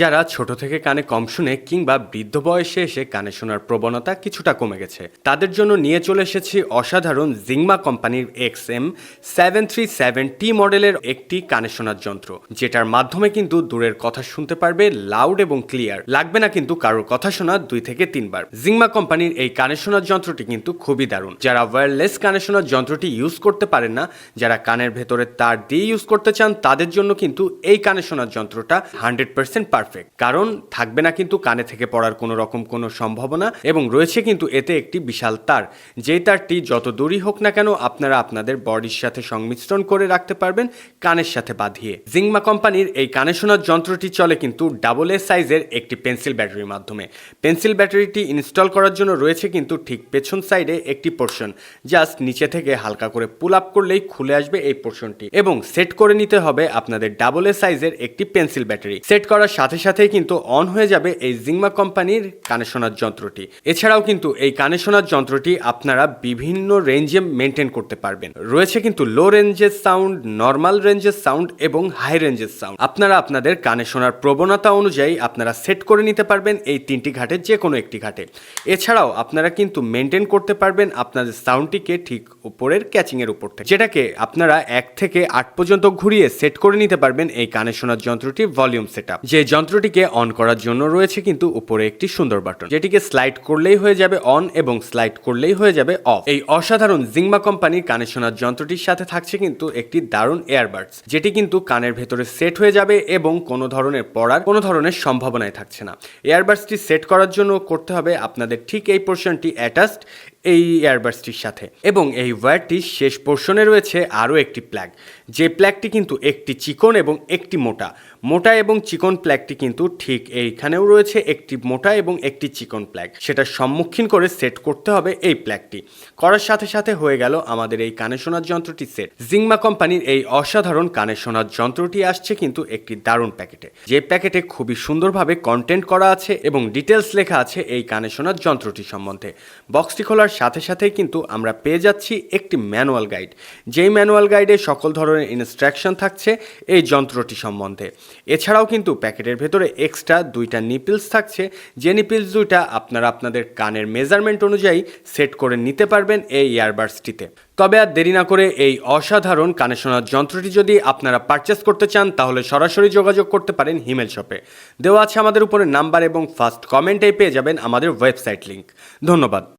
যারা ছোট থেকে কানে কম শুনে কিংবা বৃদ্ধ বয়সে এসে কানে শোনার প্রবণতা কিছুটা কমে গেছে। তাদের জন্য নিয়ে চলে এসেছি অসাধারণ জিংমা কোম্পানির X M seven three seven T মডেলের একটি কানে শোনার যন্ত্র, যেটার মাধ্যমে কিন্তু দূরের কথা শুনতে পারবে, লাউড এবং ক্লিয়ার। লাগবে না কিন্তু কারোর কথা শোনা দুই থেকে তিনবার। জিংমা কোম্পানির এই কানে শোনার যন্ত্রটি কিন্তু খুবই দারুণ। যারা ওয়্যারলেস কানে শোনার যন্ত্রটি ইউজ করতে পারেন না, যারা কানের ভেতরে তার দিয়ে ইউজ করতে চান, তাদের জন্য কিন্তু এই কানে শোনার যন্ত্রটা হান্ড্রেড পার্সেন্ট পারফেক্ট কারণ থাকবে না কিন্তু কানে থেকে পড়ার কোনো রকম কোনো সম্ভাবনা এবং রয়েছে কিন্তু এতে একটি বিশাল তার। যেই তারটি যত দূরই হোক না কেন আপনারা আপনাদের বডির সাথে সংমিশ্রণ করে রাখতে পারবেন কানের সাথে বাঁধিয়ে। জিংমা কোম্পানির এই কানে শোনার যন্ত্রটি চলে কিন্তু ডাবল এ সাইজের একটি পেন্সিল ব্যাটারির মাধ্যমে। পেন্সিল ব্যাটারিটি ইনস্টল করার জন্য রয়েছে কিন্তু ঠিক পেছন সাইডে একটি পোর্শন। জাস্ট নিচে থেকে হালকা করে পুল আপ করলেই খুলে আসবে এই পোর্শনটি। এবং সেট করে নিতে হবে আপনাদের ডাবল এ সাইজের একটি পেন্সিল ব্যাটারি। সেট করার সাথে সাথেই কিন্তু অন হয়ে যাবে এই জিংমা কোম্পানির কানে শোনার যন্ত্রটি। এছাড়াও কিন্তু এই কানে শোনার যন্ত্রটি আপনারা বিভিন্ন রেঞ্জে মেনটেন করতে পারবেন। রয়েছে কিন্তু লো রেঞ্জের সাউন্ড নর্মাল রেঞ্জের সাউন্ড এবং হাই রেঞ্জের সাউন্ড আপনারা আপনাদের কানে শোনার প্রবণতা অনুযায়ী আপনারা সেট করে নিতে পারবেন এই তিনটি ঘাটের যে কোনো একটি ঘাটে। এছাড়াও আপনারা কিন্তু মেনটেন করতে পারবেন আপনাদের সাউন্ডটিকে ঠিক উপরের ক্যাচিংয়ের উপর থেকে। যেটাকে আপনারা এক থেকে আট পর্যন্ত ঘুরিয়ে সেট করে নিতে পারবেন এই কানে শোনার যন্ত্রটি ভলিউম সেট আপ যে যন্ত্রটিকে অন করার জন্য রয়েছে কিন্তু উপরে একটি সুন্দর বাটন যেটিকে স্লাইড করলেই হয়ে যাবে অন এবং স্লাইড করলেই হয়ে যাবে অফ এই অসাধারণ জিংমা কোম্পানির কানে শোনার যন্ত্রটির সাথে থাকছে কিন্তু একটি দারুণ এয়ারবাডস যেটি কিন্তু কানের ভেতরে সেট হয়ে যাবে এবং কোনো ধরনের পড়ার কোনো ধরনের সম্ভাবনাই থাকছে না। এয়ারবাডসটি সেট করার জন্য করতে হবে আপনাদের ঠিক এই পোর্শনটি অ্যাটাচড এই এয়ারবাডসটির সাথে। এবং এই ওয়্যারটির শেষ পোর্শনে রয়েছে আরও একটি প্ল্যাগ। যে প্ল্যাগটি কিন্তু একটি চিকন এবং একটি মোটা। মোটা এবং চিকন প্ল্যাগটি কিন্তু ঠিক এইখানেও রয়েছে একটি মোটা এবং একটি চিকন প্ল্যাগ। সেটা সম্মুখীন করে সেট করতে হবে এই প্ল্যাগটি। করার সাথে সাথে হয়ে গেল আমাদের এই কানে শোনার যন্ত্রটি সেট। জিংমা কোম্পানির এই অসাধারণ কানে শোনার যন্ত্রটি আসছে কিন্তু একটি দারুণ প্যাকেটে। যে প্যাকেটে খুবই সুন্দরভাবে কন্টেন্ট করা আছে এবং ডিটেলস লেখা আছে এই কানে শোনার যন্ত্রটি সম্বন্ধে। বক্সটি খোলার সাথে সাথেই কিন্তু আমরা পেয়ে যাচ্ছি একটি ম্যানুয়াল গাইড। যেই ম্যানুয়াল গাইডে সকল ধরনের ইনস্ট্রাকশন থাকছে এই যন্ত্রটি সম্বন্ধে। এছাড়াও কিন্তু প্যাকেটের ভেতরে এক্সট্রা দুইটা নিপিলস থাকছে। যে নিপিলস দুইটা আপনারা আপনাদের কানের মেজারমেন্ট অনুযায়ী সেট করে নিতে পারবেন এই ইয়ারবাডসটিতে। তবে আর দেরি না করে এই অসাধারণ কানে শোনার যন্ত্রটি যদি আপনারা পারচেস করতে চান, তাহলে সরাসরি যোগাযোগ করতে পারেন হিমেল শপে। দেওয়া আছে আমাদের উপরে নাম্বার এবং ফার্স্ট কমেন্টেই পেয়ে যাবেন আমাদের ওয়েবসাইট লিংক। ধন্যবাদ।